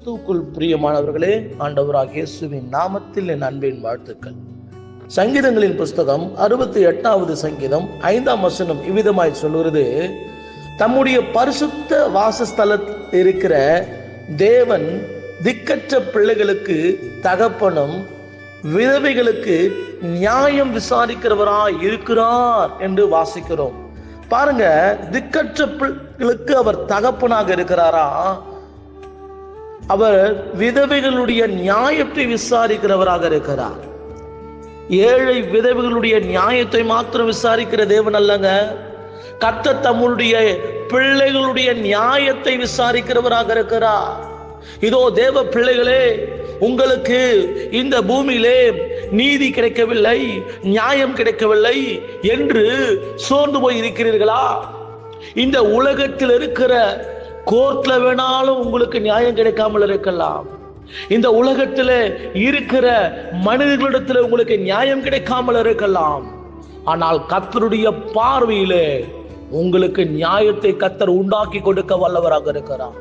கிறிஸ்துக்குள் பிரியமானவர்களே ஆண்டவராக இயேசுவின் நாமத்தில் என் அன்பின் வாழ்த்துக்கள். சங்கீதங்களின் புஸ்தகம் அறுபத்தி எட்டாவது சங்கீதம் ஐந்தாம் வசனம் இவ்விதமாய் சொல்லுகிறது தம்முடைய பரிசுத்த வாசஸ்தலத்தில் இருக்கிற தேவன் திக்கற்ற பிள்ளைகளுக்கு தகப்பனும் விதவைகளுக்கு நியாயம் விசாரிக்கிறவராய் இருக்கிறார் என்று வாசிக்கிறோம். பாருங்க திக்கற்ற பிள்ளைகளுக்கு அவர் தகப்பனாக இருக்கிறாரா? அவர் விதவைகளுடைய நியாயத்தை விசாரிக்கிறவராக இருக்கிறார். ஏழை விதவைகளுடைய நியாயத்தை மாத்திரம் விசாரிக்கிற தேவன் அல்லங்க. கத்த தம்முடைய பிள்ளைகளுடைய நியாயத்தை விசாரிக்கிறவராக இருக்கிறார். இதோ தேவ பிள்ளைகளே உங்களுக்கு இந்த பூமியிலே நீதி கிடைக்கவில்லை நியாயம் கிடைக்கவில்லை என்று சோர்ந்து போய் இருக்கிறீர்களா? இந்த உலகத்தில் இருக்கிற கோர்ட்ல வேணாலும் உங்களுக்கு நியாயம் கிடைக்காமல் இருக்கலாம். இந்த உலகத்தில் இருக்கிற மனிதர்களிடத்தில் உங்களுக்கு நியாயம் கிடைக்காமல் இருக்கலாம். ஆனால் கத்தருடைய பார்வையிலே உங்களுக்கு நியாயத்தை கத்தர் உண்டாக்கி கொடுக்க வல்லவராக இருக்கிறார்.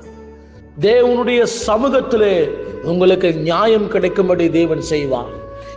தேவனுடைய சமூகத்திலே உங்களுக்கு நியாயம் கிடைக்கும்படி தேவன் செய்வார்.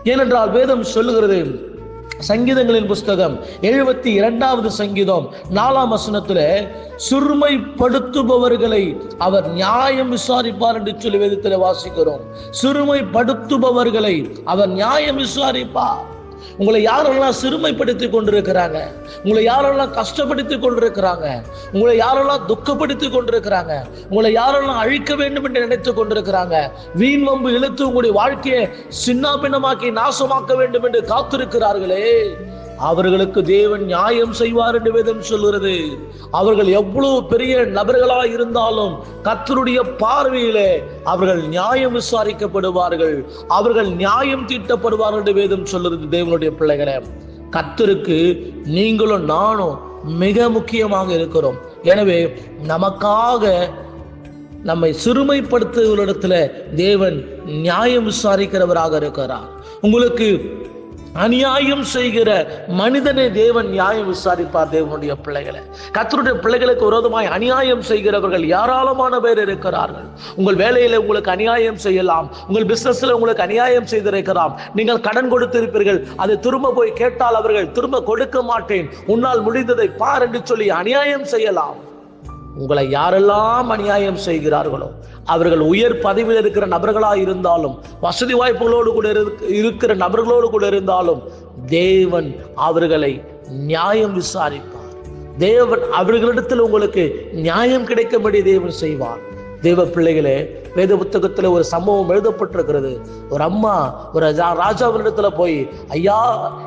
ஏனென்றால் வேதம் சொல்லுகிறது சங்கீதங்களின் புஸ்தகம் எழுபத்தி இரண்டாவது சங்கீதம் நாலாம் வசனத்துல சிறுமைப்படுத்துபவர்களை அவர் நியாயம் விசாரிப்பார் என்று சொல்லி வேதத்தில் வாசிக்கிறோம். சிறுமைப்படுத்துபவர்களை அவர் நியாயம் விசாரிப்பார் உங்களை யாரெல்லாம் சிறுமைப்படுத்தி கொண்டிருக்கிறாங்க உங்களை யாரெல்லாம் கஷ்டப்படுத்தி கொண்டிருக்கிறாங்க உங்களை யாரெல்லாம் துக்கப்படுத்தி கொண்டிருக்கிறாங்க உங்களை யாரெல்லாம் அழிக்க வேண்டும் என்று நினைத்து கொண்டிருக்கிறாங்க வீண் வம்பு இழுத்து உங்களுடைய வாழ்க்கையை சின்னாபின்னமாக்கி நாசமாக்க வேண்டும் என்று காத்திருக்கிறார்களே. அவர்களுக்கு தேவன் நியாயம் செய்வார் என்று வேதம் சொல்கிறது. அவர்கள் எவ்வளவு பெரிய நபர்களாக இருந்தாலும் கத்தருடைய பார்வையிலே அவர்கள் நியாயம் விசாரிக்கப்படுவார்கள். அவர்கள் நியாயம் தீட்டப்படுவார்கள் என்று வேதம் சொல்கிறது தேவனுடைய பிள்ளைகளை. கத்தருக்கு நீங்களும் நானும் மிக முக்கியமாக இருக்கிறோம். எனவே நமக்காக நம்மை சிறுமைப்படுத்துவரிடத்துல தேவன் நியாயம் விசாரிக்கிறவராக இருக்கிறார். உங்களுக்கு அநியாயம் செய்கிற மனிதனை தேவன் நியாயம் விசாரிப்பார் தேவனுடைய பிள்ளைகளை. கத்தருடைய பிள்ளைகளுக்கு விரோதமாய் அநியாயம் செய்கிறவர்கள் ஏராளமான பேர் இருக்கிறார்கள். உங்கள் வேலையில உங்களுக்கு அநியாயம் செய்யலாம். உங்கள் பிசினஸ்ல உங்களுக்கு அநியாயம் செய்திருக்கலாம். நீங்கள் கடன் கொடுத்திருப்பீர்கள். அதை திரும்ப போய் கேட்டால் அவர்கள் திரும்ப கொடுக்க மாட்டேன். உன்னால் முடிந்ததை பார் என்று சொல்லி அநியாயம் செய்யலாம். உங்களை யாரெல்லாம் அநியாயம் செய்கிறார்களோ அவர்கள் உயர் பதவியில் இருக்கிற நபர்களாக இருந்தாலும் வசதி வாய்ப்புகளோடு கூட இருக்கிற நபர்களோடு கூட இருந்தாலும் தேவன் அவர்களை நியாயம் விசாரிப்பார். தேவன் அவர்களிடத்தில் உங்களுக்கு நியாயம் கிடைக்கும்படி தேவன் செய்வார். தேவ பிள்ளைகளே வேத புத்தகத்தில் ஒரு சம்பவம் எழுதப்பட்டிருக்கிறது. ஒரு அம்மா ஒரு ராஜாவினிடத்தில் போய் ஐயா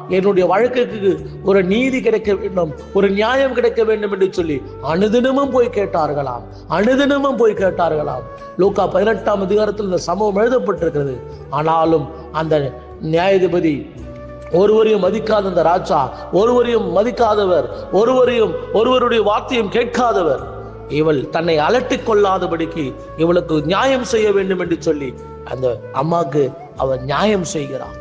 என்னுடைய வழக்குக்கு ஒரு நீதி கிடைக்க வேண்டும் ஒரு நியாயம் கிடைக்க வேண்டும் என்று சொல்லி அனுதினமும் போய் கேட்டார்களாம். அனுதினமும் போய் கேட்டார்களாம். லூக்கா பதினெட்டாம் அதிகாரத்தில் இந்த சம்பவம் எழுதப்பட்டிருக்கிறது. ஆனாலும் அந்த நியாயாதிபதி ஒருவரையும் மதிக்காத அந்த ராஜா ஒருவரையும் மதிக்காதவர் ஒருவரையும் ஒருவருடைய வார்த்தையும் கேட்காதவர் இவள் தன்னை அலட்டிக் கொள்ளாதபடிக்கு இவளுக்கு நியாயம் செய்ய வேண்டும் என்று சொல்லி அந்த அம்மாவுக்கு அவள் நியாயம் செய்கிறான்.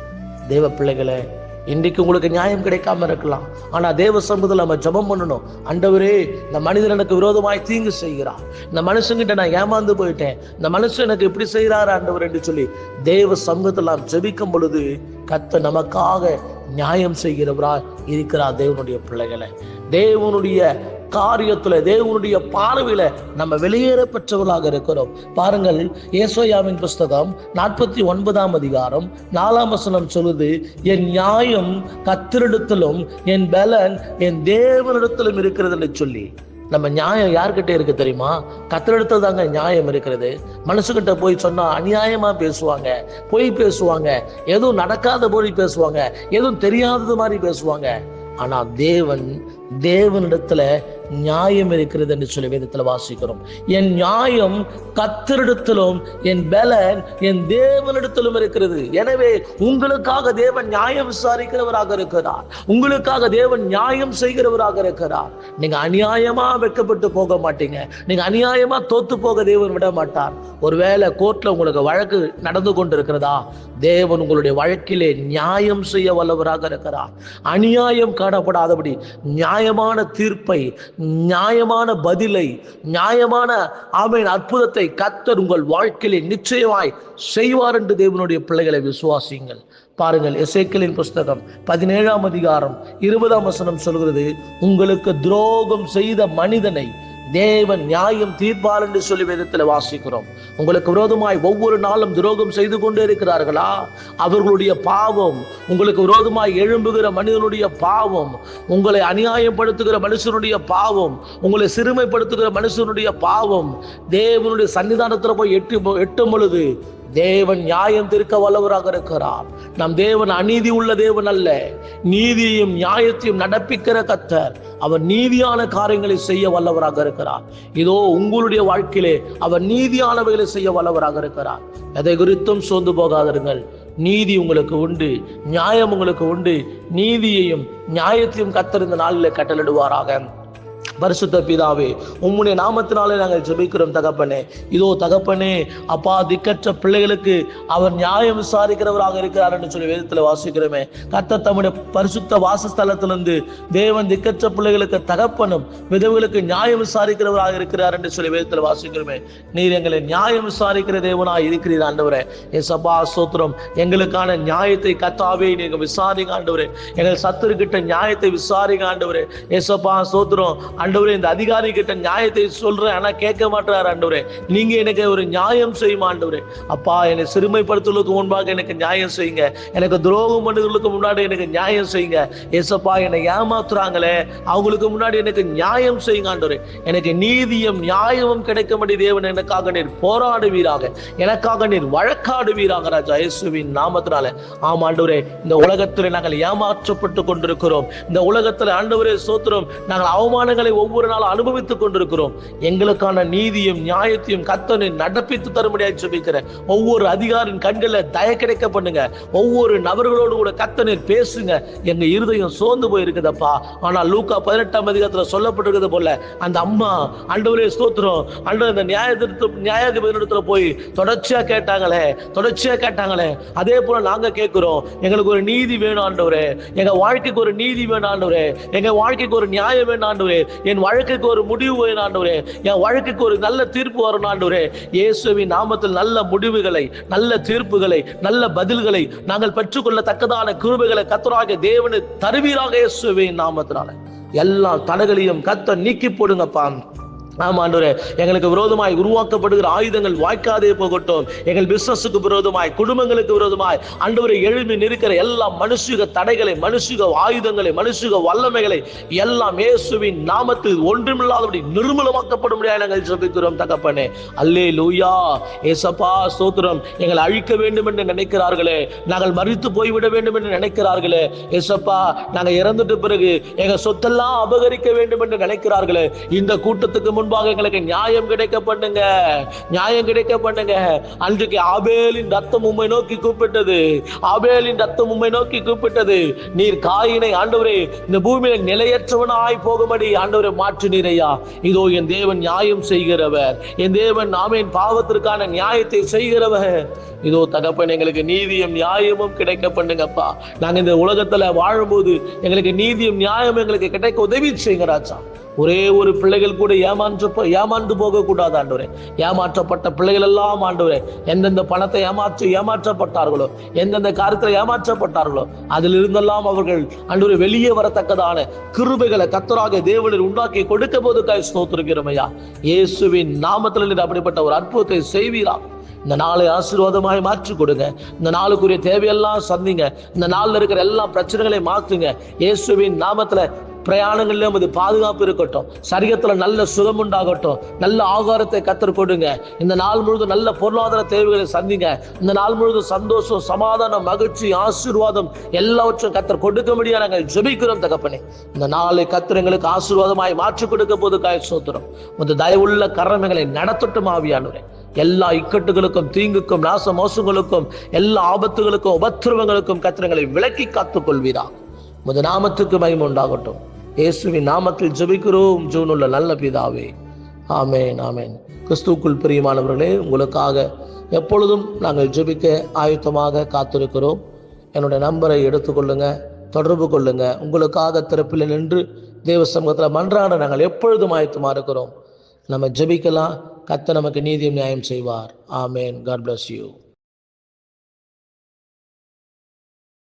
தேவ பிள்ளைகளை இன்றைக்கு உங்களுக்கு நியாயம் கிடைக்காம இருக்கலாம். ஆனா தேவ சமூகத்தில் நம்ம ஜபம் பண்ணணும். அண்டவரே இந்த மனிதன் எனக்கு விரோதமாய் தீங்கு செய்கிறார் இந்த மனுஷங்கிட்ட நான் ஏமாந்து போயிட்டேன். இந்த மனுஷன் எனக்கு இப்படி செய்கிறாரு ஆண்டவர் என்று சொல்லி தேவ சமூகத்தில் நாம் ஜெபிக்கும் பொழுது கத்த நமக்காக நியாயம் செய்கிறவரா இருக்கிறார் தேவனுடைய பிள்ளைகளை. தேவனுடைய காரியத்துல தேவனுடைய பார்வையில நம்ம வெளியேற பெற்றவர்களாக இருக்கிறோம். பாருங்கள் ஏசோயாவின் புஸ்தகம் நாற்பத்தி ஒன்பதாம் அதிகாரம் நாலாம் வசனம் சொல்லுது என் நியாயம் கத்திரிடத்திலும் என் பலன் என் தேவனிடத்திலும் இருக்கிறது என்று சொல்லி. நம்ம நியாயம் யார்கிட்ட இருக்கு தெரியுமா? கத்திரிடத்துல தாங்க நியாயம் இருக்கிறது. மனசுகிட்ட போய் சொன்னா அநியாயமா பேசுவாங்க பொய் பேசுவாங்க எதுவும் நடக்காத போய் பேசுவாங்க எதுவும் தெரியாதது மாதிரி பேசுவாங்க. ஆனா தேவன் தேவனிடத்துல நியாயம் இருக்கிறது என்று சொல்லி வேதத்தில் வாசிக்கிறோம். என் நியாயம் கத்தரிடத்திலும் என் பலன் என் தேவனிடத்திலும் இருக்கிறது. எனவே உங்களுக்காக தேவன் நியாயம் விசாரிக்கிறவராக இருக்கிறார். உங்களுக்காக தேவன் நியாயம் செய்கிறவராக இருக்கிறார். நீங்க அநியாயமா வெட்கப்பட்டு போக மாட்டீங்க. நீங்க அநியாயமா தோத்து போக தேவன் விட மாட்டார். ஒருவேளை கோர்ட்ல உங்களுக்கு வழக்கு நடந்து கொண்டிருக்கிறதா? தேவன் உங்களுடைய வழக்கிலே நியாயம் செய்ய வல்லவராக இருக்கிறார். அநியாயம் காணப்படாதபடி நியாயமான தீர்ப்பை நியாயமான பதிலை நியாயமான ஆமையின் அற்புதத்தை கத்தர் உங்கள் வாழ்க்கையிலே நிச்சயமாய் செய்வார் என்று தேவனுடைய பிள்ளைகளை விசுவாசியுங்கள். பாருங்கள் எசேக்கலின் புஸ்தகம் பதினேழாம் அதிகாரம் இருபதாம் வசனம் சொல்கிறது உங்களுக்கு துரோகம் செய்த மனிதனை தேவன் நியாயம் தீர்ப்பார் என்று சொல்லி வேதத்தில் வாசிக்கிறோம். உங்களுக்கு விரோதமாய் ஒவ்வொரு நாளும் துரோகம் செய்து கொண்டே இருக்கிறார்களா? அவர்களுடைய பாவம் உங்களுக்கு விரோதமாய் எழும்புகிற மனிதனுடைய பாவம் உங்களை அநியாயப்படுத்துகிற மனுஷனுடைய பாவம் உங்களை சிறுமைப்படுத்துகிற மனுஷனுடைய பாவம் தேவனுடைய சன்னிதானத்தில் போய் எட்டு எட்டும் பொழுது தேவன் நியாயம் தீர்க்க வல்லவராக இருக்கிறார். நம் தேவன் அநீதி உள்ள தேவன் அல்ல. நீதியையும் நியாயத்தையும் நடப்பிக்கிற கத்தர். அவர் நீதியான காரியங்களை செய்ய வல்லவராக இருக்கிறார். இதோ உங்களுடைய வாழ்க்கையிலே அவர் நீதியானவைகளை செய்ய வல்லவராக இருக்கிறார். எதை குறித்தும் சோர்ந்து போகாதிருங்கள். நீதி உங்களுக்கு உண்டு நியாயம் உங்களுக்கு உண்டு. நீதியையும் நியாயத்தையும் கத்தர் இந்த நாளில் கட்டளிடுவாராக பரிசுத்த பிதாவே உம்முடைய நாமத்தினாலே நாங்கள் ஜெபிக்கிறோம் தகப்பனே. இதோ தகப்பனே அப்பா திக்கற்ற பிள்ளைகளுக்கு அவர் நியாயம் விசாரிக்கிறவராக இருக்கிறார் என்று சொல்லி வேதத்தில் வாசிக்கிறோமே. கத்த தம்முடைய பரிசுத்த வாசஸ்தலத்திலிருந்து தேவன் திக்கற்ற பிள்ளைகளுக்கு தகப்பனும் விதவுகளுக்கு நியாயம் விசாரிக்கிறவராக இருக்கிறார் என்று சொல்லி வேதத்தில் வாசிக்கிறோமே. நீர் எங்களை நியாயம் விசாரிக்கிற தேவனாக இருக்கிறீர் ஆண்டவரே. ஏசப்பா சோத்திரம் எங்களுக்கான நியாயத்தை கத்தாவே நீங்க விசாரிங்க ஆண்டவரே. எங்கள் சத்துருக்கிட்ட நியாயத்தை விசாரிங்க ஆண்டவரே. ஏசப்பா சோத்திரம் ஆண்டவரே இந்த அதிகாரி கிட்ட நியாயத்தை சொல்றேன் ஆனா கேட்க மாட்டார் ஆண்டவரே. நீங்க எனக்கு ஒரு நியாயம் செய்யுமா ஆண்டவரே. அப்பா என்னை சிறுமைப்படுத்துவதற்கு முன்பாக எனக்கு நியாயம் செய்யுங்க. எனக்கு துரோகம் பண்ணுறதுக்கு முன்னாடி எனக்கு நியாயம் செய்யுங்க. ஏசப்பா என்னை ஏமாத்துறாங்களே. அவங்களுக்கு முன்னாடி எனக்கு நியாயம் செய்யுங்க ஆண்டவரே. எனக்கு நீதியும் நியாயமும் கிடைக்கும்படி தேவன் எனக்காக நீர் போராடுவீராக. எனக்காக நீர் வழக்காடுவீராக ராஜா இயேசுவின் நாமத்தினால. ஆம் ஆண்டவரே இந்த உலகத்தில் நாங்கள் ஏமாற்றப்பட்டு கொண்டிருக்கிறோம். இந்த உலகத்தில் ஆண்டவரே சோத்திரம் நாங்கள் அவமானங்கள் ஒவ்வொரு நாளும் அனுபவித்துக் கொண்டிருக்கிறோம். எங்களுக்கான நீதியும் நியாயத்தையும் கத்தனை நடப்பித்து தரும்படியாக சொல்லிக்கிறேன் ஒவ்வொரு அதிகாரின் கண்களில் தய கிடைக்க பண்ணுங்க. ஒவ்வொரு நபர்களோடு கூட கத்தனை பேசுங்க. எங்க இருதயம் சோர்ந்து போயிருக்குதப்பா. ஆனால் லூக்கா பதினெட்டாம் அதிகாரத்தில் சொல்லப்பட்டிருக்கிறது போல அந்த அம்மா அண்டவரே ஸ்தோத்திரம். அண்டவர் இந்த நியாயத்திற்கு நியாயாதிபதியிடத்துல போய் தொடர்ச்சியா கேட்டாங்களே தொடர்ச்சியா கேட்டாங்களே. அதே போல நாங்க கேட்கிறோம் எங்களுக்கு ஒரு நீதி வேணும் ஆண்டவரே. எங்க வாழ்க்கைக்கு ஒரு நீதி வேணும் ஆண்டவரே. எங்க வாழ்க்கைக்கு ஒரு நியாயம் வேணும் ஆண்டவரே. என் வழக்குக்கு ஒரு முடிவு வேணும் ஆண்டவரே. என் வழக்குக்கு ஒரு நல்ல தீர்ப்பு வரும் ஆண்டவரே. இயேசுவின் நாமத்தில் நல்ல முடிவுகளை நல்ல தீர்ப்புகளை நல்ல பதில்களை நாங்கள் பெற்றுக்கொள்ளத்தக்கதான கிருபைகளை கத்தராக தேவனு தருவீராக இயேசுவின் நாமத்தினால. எல்லா தடைகளையும் கத்த நீக்கி போடுங்கப்பா. ஆமாம் ஆண்டவரே எங்களுக்கு விரோதமாய் உருவாக்கப்படுகிற ஆயுதங்கள் வாய்க்காதே போகட்டும். எங்கள் பிசினஸுக்கு விரோதமாய் குடும்பங்களுக்கு விரோதமாய் ஆண்டவரை எழுமி நிற்கிற எல்லா மனுஷுக தடைகளை மனுஷுக ஆயுதங்களை மனுஷுக வல்லமைகளை எல்லாம் இயேசுவின் நாமத்தில் ஒன்றுமில்லாதபடி நிர்மூலமாக்கப்படும் நாங்கள் ஜெபிக்கிறோம் தகப்பனே. அல்லே லூயா ஏசப்பா சோத்திரம் எங்களை அழிக்க வேண்டும் என்று நினைக்கிறார்களே. நாங்கள் மறித்து போய்விட வேண்டும் என்று நினைக்கிறார்களே. ஏசப்பா நாங்கள் இறந்துட்ட பிறகு எங்க சொத்தெல்லாம் அபகரிக்க வேண்டும் என்று நினைக்கிறார்களே. இந்த கூட்டத்துக்கு முன்பாக எங்களுக்கு நியாயம் கிடைக்க பண்ணுங்க. நியாயம் கிடைக்க பண்ணுங்க. அன்றைக்கு ஆபேலின் ரத்தம் உண்மை நோக்கி கூப்பிட்டது. ஆபேலின் ரத்தம் உண்மை நோக்கி கூப்பிட்டது. நீர் காயினை ஆண்டவரே இந்த பூமியில நிலையற்றவனாய் போகும்படி ஆண்டவரை மாற்று நீரையா. இதோ என் தேவன் நியாயம் செய்கிறவர். என் தேவன் நாமேன் பாவத்திற்கான நியாயத்தை செய்கிறவர். இதோ தகப்பன் எங்களுக்கு நீதியும் நியாயமும் கிடைக்க பண்ணுங்கப்பா. நாங்க இந்த உலகத்துல வாழும்போது எங்களுக்கு நீதியும் நியாயம் எங்களுக்கு கிடைக்க உதவி செய்யுங்க ராஜா. ஒரே ஒரு பிள்ளைகள் கூட ஏமாற்ற ஏமாந்து போக கூடாது ஆண்டவரே. ஏமாற்றப்பட்ட பிள்ளைகள் எல்லாம் ஆண்டவரே எந்தெந்த பணத்தை ஏமாற்றி ஏமாற்றப்பட்டார்களோ எந்தெந்த காரியத்தில் ஏமாற்றப்பட்டார்களோ அதில் இருந்தெல்லாம் அவர்கள் அன்று வெளியே வரத்தக்கதான கிருபைகளை கத்தராக தேவனில் உண்டாக்கி கொடுக்க போது காய் ஐயா. இயேசுவின் நாமத்தில் அப்படிப்பட்ட ஒரு அற்புதத்தை செய்வீரா இந்த நாளை ஆசீர்வாதமாய் மாற்றி கொடுங்க. இந்த நாளுக்குரிய தேவையெல்லாம் சந்திங்க. இந்த நாளில் இருக்கிற எல்லா பிரச்சனைகளையும் மாற்றுங்க இயேசுவின் நாமத்தில் பிரயாணங்களில் உமது பாதுகாப்பு இருக்கட்டும். சரீரத்தில் நல்ல சுகம் உண்டாகட்டும். நல்ல ஆகாரத்தை கத்தர் கொடுங்க. இந்த நாள் முழுவதும் நல்ல பொருளாதார தேவைகளை சந்திங்க. இந்த நாள் முழுவதும் சந்தோஷம் சமாதானம் மகிழ்ச்சி ஆசீர்வாதம் எல்லாவற்றும் கத்தர் கொடுக்க முடியாது நாங்கள் ஜெபிக்கிறோம் தகப்பனே. இந்த நாளை கத்தர் எங்களுக்கு ஆசீர்வாதமாய் மாற்றி கொடுக்க போது காய சோத்திரம் உமது தயவுள்ள கரமைகளை நடத்தட்டும் ஆவியானவரே. எல்லா இக்கட்டுகளுக்கும் தீங்குக்கும் நாச மோசங்களுக்கும் எல்லா ஆபத்துகளுக்கும் உபத்திரவங்களுக்கும் கத்திரங்களை விலக்கி காத்துக் கொள்வீரா முத நாமத்துக்கு மகிமை உண்டாகட்டும். இயேசுவின் நாமத்தில் ஜெபிக்கிறோம். ஜூனுள்ள நல்ல பிதாவே. ஆமேன் ஆமேன். கிறிஸ்துக்குள் பிரியமானவர்களே உங்களுக்காக எப்பொழுதும் நாங்கள் ஜெபிக்க ஆயுத்தமாக காத்திருக்கிறோம். என்னுடைய நம்பரை எடுத்துக்கொள்ளுங்க தொடர்பு கொள்ளுங்க. உங்களுக்காக திறப்பில் நின்று தேவ சமூகத்தில் மன்றாட நாங்கள் எப்பொழுதும் ஆயத்தமாக இருக்கிறோம். நம்ம ஜெபிக்கலாம் கத்த நமக்கு நீதியும் நியாயம் செய்வார். ஆமேன். God bless you